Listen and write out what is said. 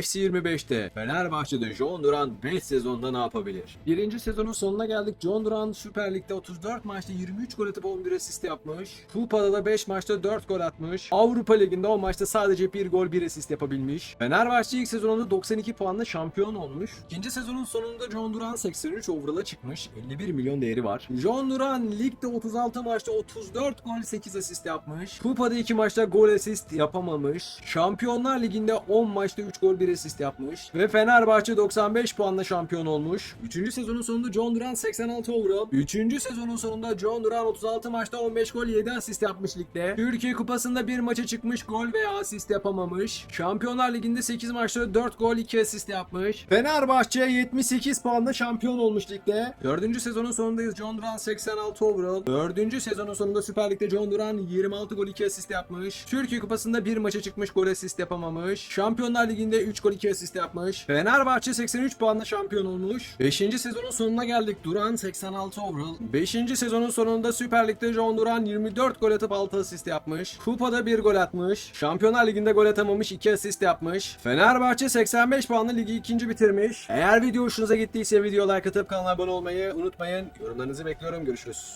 FC 25'te Fenerbahçe'de John Duran 5 sezonda ne yapabilir? Birinci sezonun sonuna geldik. John Duran Süper Lig'de 34 maçta 23 gol atıp 11 asist yapmış. Kupa'da da 5 maçta 4 gol atmış. Avrupa Ligi'nde 10 maçta sadece 1 gol 1 asist yapabilmiş. Fenerbahçe ilk sezonunda 92 puanla şampiyon olmuş. İkinci sezonun sonunda John Duran 83 overall'a çıkmış. 51 milyon değeri var. John Duran ligde 36 maçta 34 gol 8 asist yapmış. Kupa'da 2 maçta gol asist yapamamış. Şampiyonlar Ligi'nde 10 maçta 3 gol 1 asist yapmış. Ve Fenerbahçe 95 puanla şampiyon olmuş. 3. sezonun sonunda John Duran 86 overall. 3. sezonun sonunda John Duran 36 maçta 15 gol 7 asist yapmış ligde. Türkiye Kupası'nda bir maça çıkmış gol veya asist yapamamış. Şampiyonlar Ligi'nde 8 maçta 4 gol 2 asist yapmış. Fenerbahçe 78 puanla şampiyon olmuş ligde. 4. sezonun sonundayız. John Duran 86 overall. 4. sezonun sonunda Süper Lig'de John Duran 26 gol 2 asist yapmış. Türkiye Kupası'nda bir maça çıkmış gol asist yapamamış. Şampiyonlar Ligi'nde 3 gol 2 asist yapmış. Fenerbahçe 83 puanla şampiyon olmuş. 5. sezonun sonuna geldik. Duran 86 overall. 5. sezonun sonunda Süper Lig'de John Duran 24 gol atıp 6 asist yapmış. Kupada 1 gol atmış. Şampiyonlar Ligi'nde gol atamamış 2 asist yapmış. Fenerbahçe 85 puanla ligi ikinci bitirmiş. Eğer video hoşunuza gittiyse video like atıp kanala abone olmayı unutmayın. Yorumlarınızı bekliyorum. Görüşürüz.